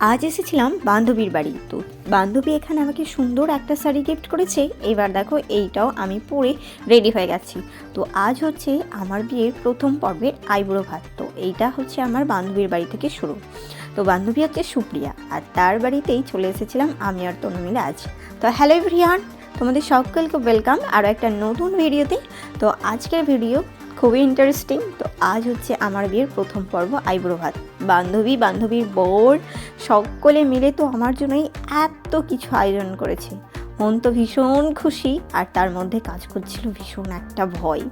আজ এসেছিলাম বান্ধবীর বাড়ি। তো বান্ধবী এখানে আমাকে সুন্দর একটা শাড়ি গিফট করেছে। এবার দেখো এইটাও আমি পরে রেডি হয়ে গেছি। তো আজ হচ্ছে আমার বিয়ের প্রথম পর্বের আইবুড়ো ভাত। তো এইটা হচ্ছে আমার বান্ধবীর বাড়ি থেকে শুরু। তো বান্ধবী হচ্ছে সুপ্রিয়া। আর তার বাড়িতেই চলে এসেছিলাম আমি আর তনু মিলে আজ। তো হ্যালো এভরিওয়ান তোমাদের সকলকে ওয়েলকাম আরও একটা নতুন ভিডিওতে তো। আজকের ভিডিও খুবই ইন্টারেস্টিং তো আজ হচ্ছে আমার বিয়ের প্রথম পর্ব আইব্রো ভাত। বান্ধবী, বান্ধবীর বোর, সকলে মিলে তো আমার জন্যই এত কিছু আয়োজন করেছে। মন তো ভীষণ খুশি, আর তার মধ্যে কাজ করছিল ভীষণ একটা ভয়।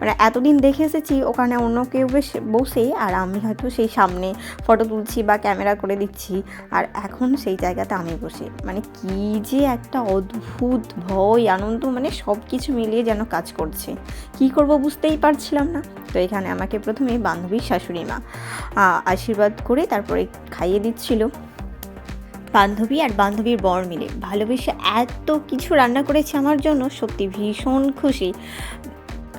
মানে এতদিন দেখে এসেছি ওখানে অন্য কেউ বেশ- বসে, আর আমি হয়তো সেই সামনে ফটো তুলছি বা ক্যামেরা করে দিচ্ছি। আর এখন সেই জায়গাতে আমি বসে। মানে কি যে একটা অদ্ভুত ভয়, আনন্দ মানে সব কিছু মিলিয়ে যেন কাজ করছে। কি করব বুঝতেই পারছিলাম না। তো এখানে আমাকে প্রথমে বান্ধবীর শাশুড়ি মা আশীর্বাদ করে তারপরে খাইয়ে দিচ্ছিল। বান্ধবী আর বান্ধবীর বর মিলে। ভালোবেসে এত কিছু রান্না করেছে আমার জন্য, সত্যি ভীষণ খুশি।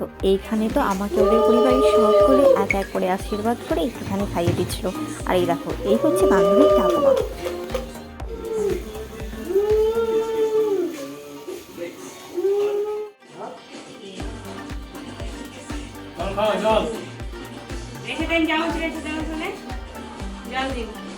তো এইখানে তো আমাকে ওদের পরিবারের সকলে এক এক করে আশীর্বাদ করে একটুখানি খাইয়ে দিচ্ছিল। আর এই দেখো এই হচ্ছে বান্ধবীর ঠাকুমা। জল খাও রেখে দেন চামচ রেখে দেন জল দিন।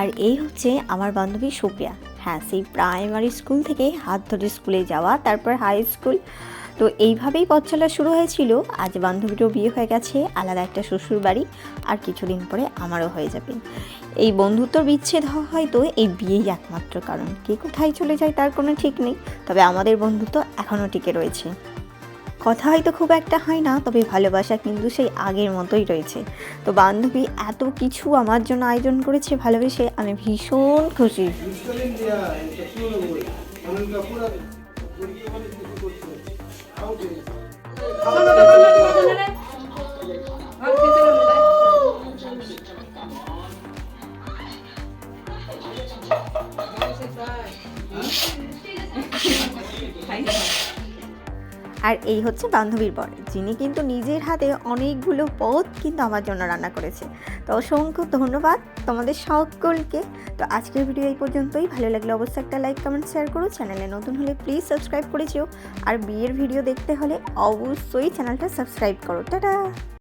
আর এই হচ্ছে আমার বান্ধবী সুপ্রিয়া। হ্যাঁ সেই প্রাইমারি স্কুল থেকে হাত ধরে স্কুলে যাওয়া, তারপর হাই স্কুল তো এইভাবেই পথ চলা শুরু হয়েছিল। আজ বান্ধবীরও বিয়ে হয়ে গেছে, আলাদা একটা শ্বশুর বাড়ি, আর কিছুদিন পরে আমারও হয়ে যাবে। এই বন্ধুত্ব বিচ্ছেদ হওয়া হয়তো এই বিয়েই একমাত্র কারণ। কে কোথায় চলে যায় তার কোনো ঠিক নেই, তবে আমাদের বন্ধুত্ব এখনও টিকে রয়েছে। কথা হয়তো খুব একটা হয় না তবে ভালোবাসা কিন্তু সেই আগের মতোই রয়েছে তো বান্ধবী এত কিছু আমার জন্য আয়োজন করেছে ভালোবেসে আমি ভীষণ খুশি আর এই হচ্ছে বান্ধবীর বর, যিনি কিন্তু নিজের হাতে অনেকগুলো পদ কিন্তু আমার জন্য রান্না করেছে তো অসংখ্য ধন্যবাদ তোমাদের সকলকে। তো আজকের ভিডিও এই পর্যন্তই। ভালো লাগলে অবশ্যই একটা লাইক কমেন্ট শেয়ার করো। চ্যানেলে নতুন হলে প্লিজ সাবস্ক্রাইব করেছ আর বিয়ের ভিডিও দেখতে হলে অবশ্যই চ্যানেলটা সাবস্ক্রাইব করো। টাটা!